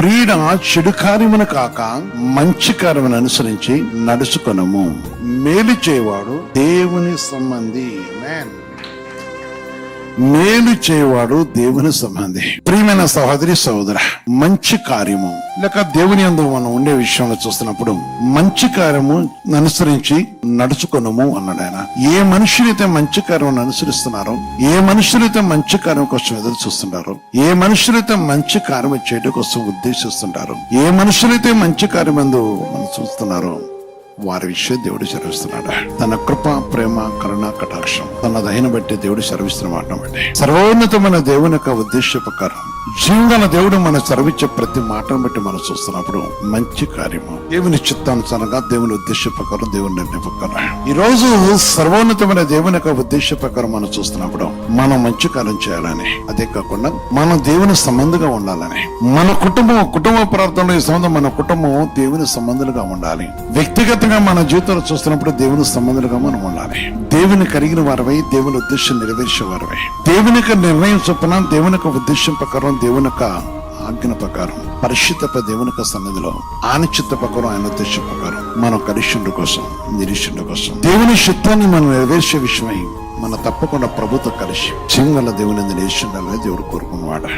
ప్రియుడ చెడు కార్యమును కాక మంచి కార్యమును అనుసరించి నడుచుకొనము. మేలు చేయవాడు దేవుని సంబంధి. మ్యాన్ మేలు చేయవాడు దేవుని సంబంధి ప్రియమైన సహోదరి సహోదర మంచి కార్యము. లేక దేవుని అందు మనం ఉండే విషయంలో చూస్తున్నప్పుడు మంచి కార్యము అనుసరించి నడుచుకొనము అన్నాడు ఆయన. ఏ మనుషులైతే మంచి కార్యం అనుసరిస్తున్నారో ఏ మనుషులైతే మంచి కార్యం కోసం ఎదురు చూస్తుంటారో ఏ మనుషులైతే మంచి కార్యం చేయడం కోసం ఉద్దేశిస్తుంటారు ఏ మనుషులైతే మంచి కార్యం ఎందు మనం చూస్తున్నారో వారి విషయం దేవుడు సెలవిస్తున్నాడు తన కృప ప్రేమ కరుణ కటాక్షం తన దయను బట్టి దేవుడు సెలవిస్తున్న మాట సర్వోన్నతమైన దేవుని యొక్క ఉద్దేశ ప్రకారం జీవగల దేవుడు మన సర్వించే ప్రతి మాటను బట్టి మనం చూస్తున్నప్పుడు మంచి కార్యము. దేవుని చిత్తానుసారంగా దేవుని ఉద్దేశ ప్రకారం దేవుని నిర్ణయ ప్రకారం. ఈ రోజు సర్వోన్నతమైన దేవుని యొక్క ఉద్దేశ ప్రకారం మనం చూస్తున్నప్పుడు మనం మంచి కార్యం చేయాలని. అదే కాకుండా మనం దేవుని సంబంధంగా ఉండాలని. మన కుటుంబం కుటుంబ ప్రార్థనలో ఈ సంబంధం మన కుటుంబం దేవుని సంబంధాలుగా ఉండాలి. వ్యక్తిగతంగా మన జీవితంలో చూస్తున్నప్పుడు దేవుని సంబంధులుగా మనం ఉండాలి. దేవుని కలిగిన వారవై దేవుని ఉద్దేశం నెరవేర్చే వారవై దేవుని యొక్క నిర్ణయం చొప్పున దేవుని యొక్క ఉద్దేశం ప్రకారం దేవుని యొక్క ఆజ్ఞ ప్రకారం పరిశుద్ధప దేవుని యొక్క సన్నిధిలో ఆయన చిత్త ప్రకారం ఆయన ఉద్దేశం ప్రకారం మనం కలిసిండు కోసం నిరీక్షణ కోసం దేవుని చిత్తాన్ని మనం నెరవేర్చే విషయమై మన తప్పకుండా ప్రభుత్వ కలిసి సింగల దేవుని నిరీక్షణ దేవుడు కోరుకున్నవాడు?